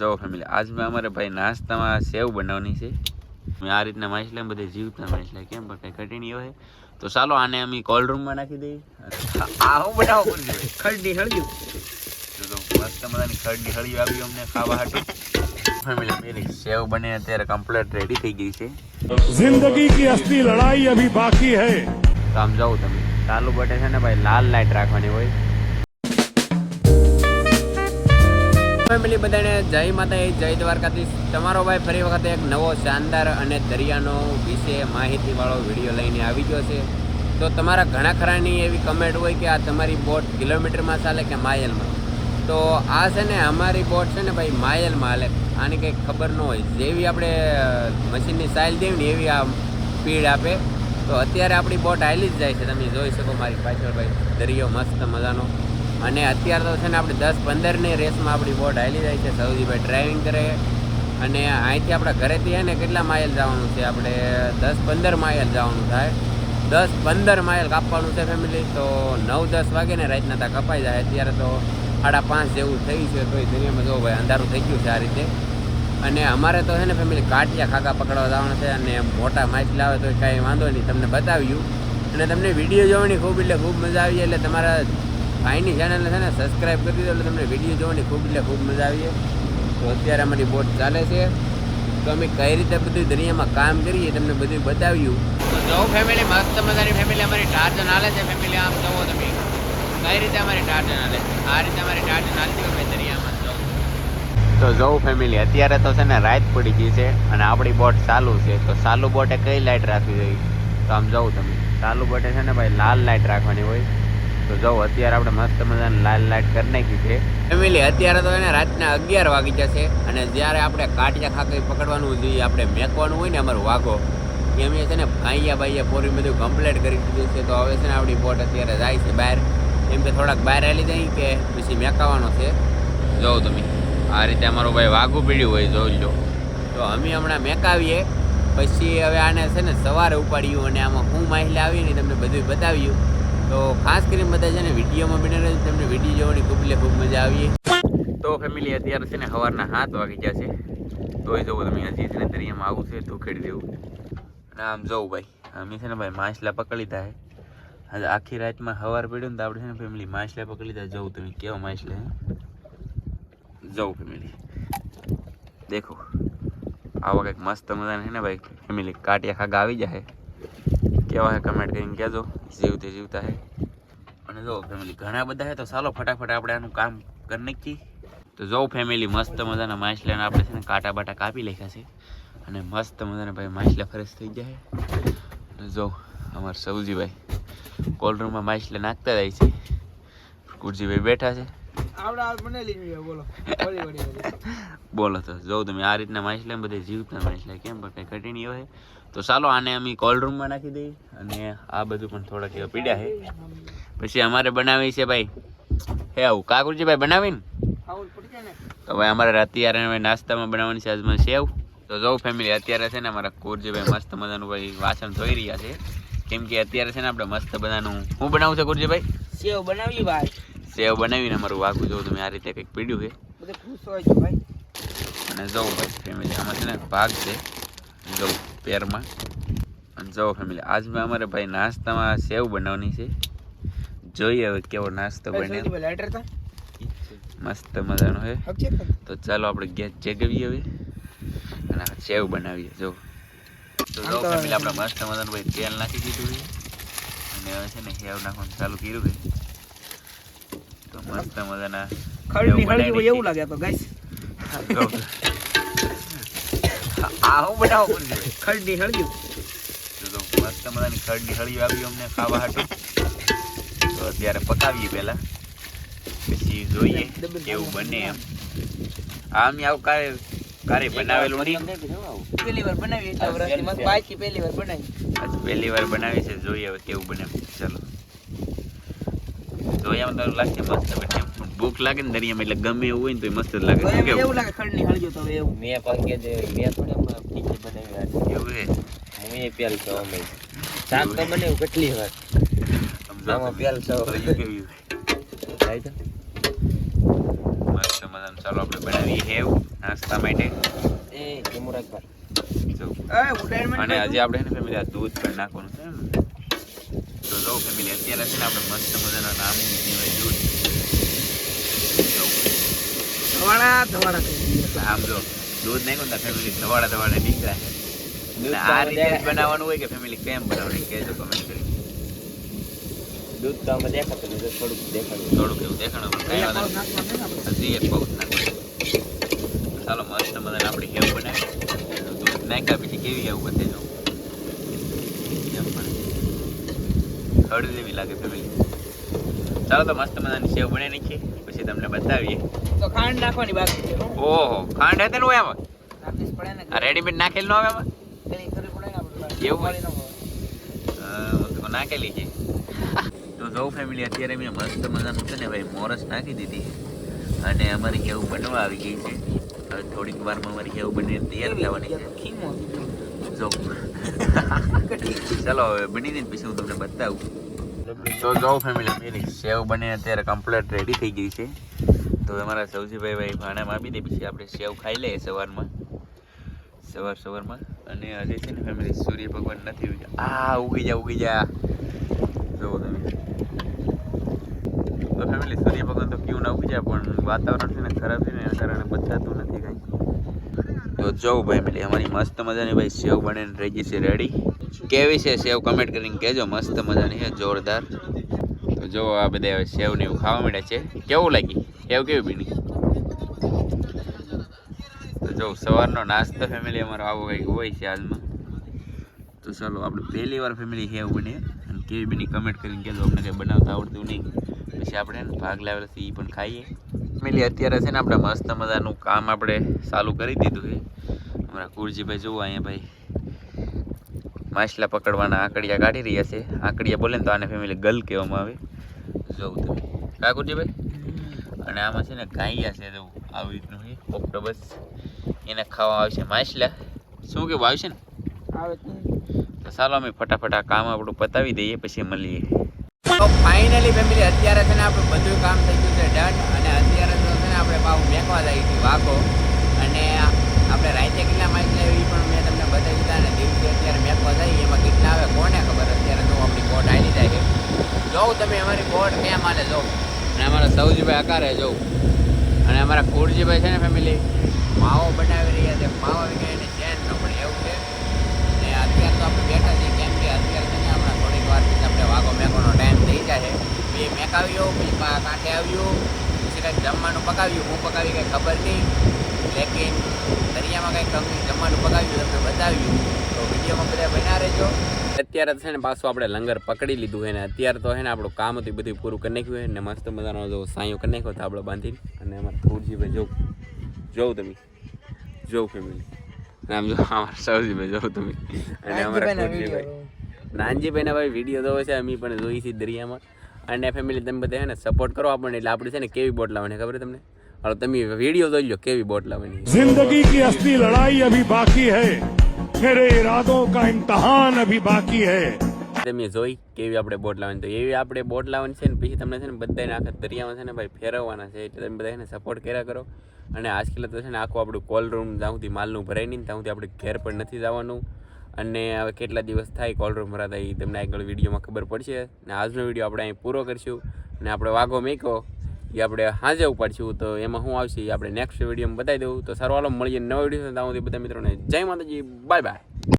જો ફેમિલી આજમાં અમારે ભાઈ નાસ્તામાં સેવ બનાવવાની છે. મેં આ રીતના માછલા બધે જીવતા માછલા કેમ પણ કંઈ કટીણી હોય. તો ચાલો આને અમે કોલ રૂમમાં નાખી દઈએ. આ હું બનાવો પણ ખરડી હળગ્યું તો મસ્ત મજાની ખરડી હળગ્યું આવી અમને ખાવા હાટું. ફેમિલી પેલી સેવ બને અત્યારે કમ્પ્લીટ રેડી થઈ ગઈ છે. લડાઈ અભી બાકી હૈ. કામ જાઓ તમે. ચાલુ બટે છે ને ભાઈ લાલ લાઈટ રાખવાની હોય. ફેમિલી બધાને જય માતા જય દ્વારકાધીશ. તમારો ભાઈ ફરી વખત એક નવો શાનદાર અને દરિયાનો વિશે માહિતીવાળો વીડિયો લઈને આવી ગયો છે. તો તમારા ઘણા ખરાની એવી કમેન્ટ હોય કે આ તમારી બોટ કિલોમીટરમાં ચાલે કે માઇલમાં? તો આ છે ને અમારી બોટ છે ને ભાઈ માઇલમાં હાલે. આની કંઈક ખબર ન હોય. જેવી આપણે મશીનની સાઇલ દેવી ને એવી આ સ્પીડ આપે. તો અત્યારે આપણી બોટ હાલી જ જાય છે. તમે જોઈ શકો મારી પાછળ ભાઈ, દરિયો મસ્ત મજાનો. અને અત્યારે તો છે ને આપણે દસ પંદરની રેસમાં આપણી બોટ હાલી જાય છે. સૌજીભાઈ ડ્રાઇવિંગ કરે. અને અહીંથી આપણા ઘરેથી છે ને કેટલા માઇલ જવાનું છે? આપણે દસ પંદર માઇલ જવાનું થાય. દસ પંદર માઇલ કાપવાનું છે ફેમિલી તો નવ દસ વાગે ને રાતના ત્યાં કપાઈ જાય. અત્યારે તો સાડા પાંચ જેવું થઈ છે. તો દરિયામાં જો ભાઈ અંધારું થઈ ગયું છે આ રીતે. અને અમારે તો છે ને ફેમિલી કાટિયા ખાગા પકડવા જવાના છે અને મોટા માછલા લાવે તો કાંઈ વાંધો નહીં. તમને બતાવ્યું. અને તમને વીડિયો જોવાની ખૂબ એટલે ખૂબ મજા આવી એટલે તમારા ભાઈની ચેનલને છે ને સબસ્ક્રાઈબ કરી દીધો એટલે તમને વીડિયો જોવાની ખૂબ એટલે ખૂબ મજા આવી તો અત્યારે અમારી બોટ ચાલે છે. તો અમે કઈ રીતે બધું દરિયામાં કામ કરીએ તમને બધું બતાવ્યું. તો જો ફેમિલી મસ્ત મજાની ફેમિલી અમારી ટાર્જન હાલે છે ફેમિલી આમ જવો તમે કઈ રીતે અમારી ટાર્જન હાલે આ રીતે અમારી ટાર્જન હાલતી હોય દરિયામાં તો. જવું ફેમિલી અત્યારે તો છે ને રાત પડી ગઈ છે અને આપણી બોટ ચાલુ છે. તો ચાલુ બોટે કઈ લાઇટ રાખવી જોઈએ? તો આમ જવું તમે. ચાલુ બોટે છે ને ભાઈ લાલ લાઇટ રાખવાની હોય. તો જવું અત્યારે આપણે મસ્ત મજાની લાલ લાઈટ કરી નાખી છે. ફેમિલી અત્યારે તો એને રાતના અગિયાર વાગી જશે અને જ્યારે આપણે કાટિયા ખાકરી પકડવાનું જોઈએ આપણે મેકવાનું હોય ને અમારું વાઘો, એ અમે છે ને ભાઈયા ભાઈએ પોરી બધું કમ્પ્લીટ કરી દીધું છે. તો હવે છે ને આપણી બોટ અત્યારે જાય છે બહાર. એમ કે થોડાક બહાર હાલી જાય કે પછી મેકાવાનો છે. જોવો તમે. આ રીતે અમારું ભાઈ વાઘું પીડ્યું હોય જોજો તો અમે હમણાં મેકાવીએ. પછી હવે આને છે ને સવારે ઉપાડ્યું અને આમાં હું માહિતી આવીને તમને બધું બતાવ્યું. તો ખાસ કરીને બધા છે ને વિડીયોમાં બને રહે તમને વીડિયો જોવાની ખૂબ એટલે ખૂબ મજા આવી તો ફેમિલી અત્યારે છે ને સવારના સાત વાગી છે. તોય જવું તમે હજી છે ને દરિયામાં આવું છે તો ખેડી દેવું. અને આમ જવું ભાઈ, અમે છે ને ભાઈ માછલા પકડી લીધા આજે આખી રાતમાં સવાર પડ્યું ને તો આપણે છે ને ફેમિલી માછલા પકડી લીધા. જવું તમે કેવા માછલા જવું ફેમિલી દેખો, આવા કંઈક મસ્ત મજાને છે ને ભાઈ ફેમિલી કાટિયા ખાગા આવી જાય. કેવા હે કમેન્ટ કરીને કહેજો. જીવતે જીવતા હે. અને જો ફેમિલી ઘણા બધા છે તો ચાલો ફટાફટ આપણે આનું કામ કરી નાખીએ. તો જો ફેમિલી મસ્ત મજાના માછલાને આપણે છે ને કાંટા બાટા કાપી નાખ્યા છે. અને મસ્ત મજાના ભાઈ માછલા ફ્રેશ થઈ જાય અને જો અમારા સૌજીભાઈ કોલ્ડ રૂમમાં માછલા નાખતા જાય છે. કુરજીભાઈ બેઠા છે. બોલો. તો જો તમે આ રીતના માછલા બધે જીવતા માછલા કેમ પણ કઈ કઠિન હોય. તો ચાલો આને અમે કોલ્ડ રૂમમાં નાખી દઈએ અને આ બધું પણ થોડાક એવા પીડ્યા છે. પછી અમારે બનાવી છે ભાઈ હે આવું કાકુરજીભાઈ બનાવીને? બનાવી ને. તો ભાઈ અમારે અત્યારે નાસ્તામાં બનાવવાની છે આજમાં સેવ. તો જો ફેમિલી અત્યારે છે ને અમારા કુરજીભાઈ મસ્ત મજાનું ભાઈ વાસણ ધોઈ રહ્યા છે. કેમ કે અત્યારે છે ને આપણે મસ્ત બધાનું હું બનાવું છે કુરજીભાઈ સેવ બનાવી ભાઈ. સેવ બનાવીને અમારું વાઘું જોઉં તમે આ રીતે કંઈક પીડ્યું છે. બધે ખુશ હોય છે ભાઈ. અને જવું ભાઈ ફેમિલી આમાં છે ને ભાગ છે. જવું પેરમાં. અને જવું ફેમિલી આજમાં અમારે ભાઈ નાસ્તામાં સેવ બનાવવાની છે. જોઈએ હવે કેવો નાસ્તો બને. મસ્ત મજાનો છે. તો ચાલો આપણે ગેસ ચેકવીએ હવે. અને સેવ બનાવીએ જો તો જો ફેમિલી આપણે મસ્ત મજાનું ભાઈ તેલ નાખી દીધું છે. અને હવે છે ને સેવ નાખવાનું ચાલુ કર્યું છે. તો મસ્ત મજાના ખડની સેવ બનાવી હોય એવું લાગે તો ગાઈસ. આ હું બનાવો પડશે ખડની હળવી તો મસ્ત મજાની ખરડી હળી આવી અમને ખાવા હાટું. તો અત્યારે પકાવીએ પહેલા. પછી જોઈએ કેવું બને એમ. આમ આવું કારે કારે બનાવેલું નહીં. પહેલી વાર બનાવી એટલે વર્ષથી પહેલી વાર બનાવી પહેલી વાર બનાવી છે જોઈએ હવે કેવું બને. ચાલો. તો લાગશે મસ્ત લાગે મસ્ત પણ ભૂખ લાગે ને દરિયામાં એટલે ગમે એવું હોય ને તો મસ્ત લાગે. એવું લાગે ખડની હળજો તો એવું. મેં પંકે દે મેં થોડી હમણાં બનાવી એવું હે? હું એ પેલ છો અમે. શાક તો બનાવ્યું કેટલી વાર. આમાં પેલ છો. કેવું થાય તો મસ્ત મજાનું ચાલો આપણે બનાવીએ હેવ નાસ્તા માટે. એ જમુરાજભાઈ જો. અને આજે આપણે ને ફેમિલી આ દૂધ પણ નાખવાનું છે તો જો ફેમિલી અત્યારે છે ને આપણે મસ્ત મજાના નામ નીકળી દૂધ જો. આમ જો દૂધ નહીં ને ફેમિલી ધવાડા ધવાડા નીકળ્યા આ રીતે બનાવવાનું હોય કે ફેમિલી કેમ બનાવવાની કહેજો કમેન્ટ કરી દૂધ તો અમે દેખાતું નથી થોડુંક દેખાડું થોડુંક એવું વાંધો હજી એક બહુ ચાલો મસ્ત મજાને આપણે હેવ બનાવી દૂધ નાખ્યા પછી કેવી આવું બને જો એમ પણ ખડ જેવી લાગે ફેમિલી ચાલો તો મસ્ત મજાની સેવ બને નાખીએ પછી તમને બતાવીએ. તો ખાંડ નાખવાની બાકી છે ઓહો ખાંડ હતી ને હોય આમાં રેડીમેડ નાખેલ ન આવે આમાં એવું નાખેલી છે. તો જો ફેમિલી અત્યારે મેં મસ્ત મજાનું છે ને ભાઈ મોરસ નાખી દીધી. અને અમારી કેવું બનવા આવી ગઈ છે. હવે થોડીક વારમાં અમારી કેવું બનીને તૈયાર થવાની છે. જો. ચલો, હવે બની ને પછી હું તમને બતાવું. તો જો ફેમિલી મેરી સેવ બને અત્યારે કમ્પ્લેટ રેડી થઈ ગઈ છે. તો અમારા સૌજીભાઈ ભાઈ ભાણામાં આપી દે, પછી આપણે સેવ ખાઈ લઈએ સવારમાં. સવાર સવારમાં. અને આજે છે ને ફેમિલી સૂર્ય ભગવાન નથી ઉગ્યા. આ, ઉગી જા ઉગી જા. જોવો તમે. તો ફેમિલી સૂર્ય ભગવાન તો કેવું ના ઉગી જાય પણ વાતાવરણ છે ને ખરાબ છે ને, એના કારણે બચાતું નથી કાંઈ. તો જવું ભાઈ પેલી અમારી મસ્ત મજાની ભાઈ સેવ બનીને રહી છે રેડી કેવી છે સેવ? કમેન્ટ કરીને કહેજો, મસ્ત મજાની છે, જોરદાર. તો જો આ બધા હવે સેવ ને એવું ખાવા મળે છે. કેવું લાગી સેવ કેવી બની? તો જો સવારનો નાસ્તો ફેમિલી અમારો આવો કંઈક હોય છે હાલમાં. તો ચાલો, આપણે પહેલી વાર ફેમિલી સેવ બની. અને કેવી બની કમેન્ટ કરીને કહેજો. અમને કંઈ બનાવતા આવડતું નહીં. પછી આપણે ભાગ લાવેલાથી એ પણ ખાઈએ. ફેમિલી અત્યારે છે ને આપણે મસ્ત મજાનું કામ આપણે ચાલુ કરી દીધું છે. અમારા કુરજીભાઈ જોવો અહીંયા ભાઈ. માછલા પકડવાના આંકડિયા કાઢી રહ્યા છે. આંકડિયા બોલે ને તો આને ફેમિલી ગલ કહેવામાં આવે. જોઉં તમે. કા કુરજીભાઈ અને આમાં છે ને ગાયા છે જો આવી રીતનું છે. ઓક્ટોબસ એને ખાવા આવશે માછલા. શું કેવું આવશે ને? આવે. તો ચાલો અમે ફટાફટ આ કામ આપણું પતાવી દઈએ પછી મળીએ. તો ફાઇનલી ફેમિલી અત્યારે છે ને આપણું બધું કામ થઈ ગયું છે ડન અને અત્યારે તો છે ને આપણે પાવ મેકવા જાય છે વાઘો અને આપણે રાતે કેટલા માઇક લેવી પણ મેં તમને બતાવી દીધા અને દિવસે અત્યારે મેકવા જાય એમાં કેટલા આવે કોને ખબર? અત્યારે તો આપણી બોટ આવી જાય છે. જોઉં તમે અમારી બોટ ક્યાં માલે જોઉં અને અમારા સૌજીભાઈ અકારે જોઉં અને અમારા કુરજીભાઈ છે ને ફેમિલી માવો બનાવી રહ્યા છે. માવો વિના એને ચેન ન પડે એવું છે ને અત્યારે તો આપણે બેઠા છીએ કેમ કે અત્યારે છે ને હમણાં થોડીક પછી આપણે વાઘો મેકવાનો ટાઈમ થઈ જાય બે મેકાવ્યો પછી પા- કાંઠે આવ્યું પછી કંઈક જમવાનું પકાવ્યું. હું પકાવી કંઈ ખબર નહીં. લેકિન દરિયામાં કંઈક કંઈ જમવાનું પકાવ્યું તમને બતાવ્યું. તો વિડીયોમાં બધા બના રહેજો. અત્યારે છે ને પાછું આપણે લંગર પકડી લીધું છે ને અત્યારે તો છે ને આપણું કામ હતું બધું પૂરું કરી નાખ્યું હોય ને મસ્ત મજાનો જો સાંયો કરી નાખ્યો તો આપણે બાંધીને. અને અમારા ખુરજીભાઈ જોઉં જોઉં તમે જોઉં ફેમિલી અને આમ જો અમારા સૌજીભાઈ જોઉં તમે. અને અમારા ખુરજીભાઈ રાણજીભાઈના ભાઈ વીડિયો જોવે છે અમે પણ જોઈ છીએ દરિયામાં. અને ફેમિલી તમે બધા ને સપોર્ટ કરો આપણને એટલે આપણે છે ને કેવી બોટ લાવવાની ખબર તમને? હાલો તમે વીડિયો જોઈ લો કેવી બોટ લાવવાની. જિંદગી કી અસલી લડાઈ અભી બાકી હૈ મેરે ઇરાદો કા ઇમ્તહાન અભી બાકી હૈ. તમે જોઈ કેવી આપણે બોટ લાવવાની તો એવી આપણે બોટ લાવવાની છે ને પછી તમને છે ને બધાને આખા દરિયામાં છે ને ભાઈ ફેરવવાના છે એટલે તમે બધાને સપોર્ટ કર્યા કરો. અને આજકાલ તો છે ને આખું આપણું કોલ રૂમ જ્યાં માલનું ભરાય નહીં ત્યાં આપણે ઘેર પણ નથી જવાનું. અને હવે કેટલા દિવસ થાય કોલ રૂમ ભરાતા એ તમને આગળ વિડીયોમાં ખબર પડશે. ને આજનો વીડિયો આપણે અહીં પૂરો કરીશું. અને આપણે વાઘો મેકો એ આપણે હાજે ઉપાડશું. તો એમાં શું આવશે, એ આપણે નેક્સ્ટ વિડીયોમાં બતાવી દઉં. તો સારું, હાલો, મળીએ નવા વીડિયો ત્યાં સુધી બધા મિત્રોને જય માતાજી બાય બાય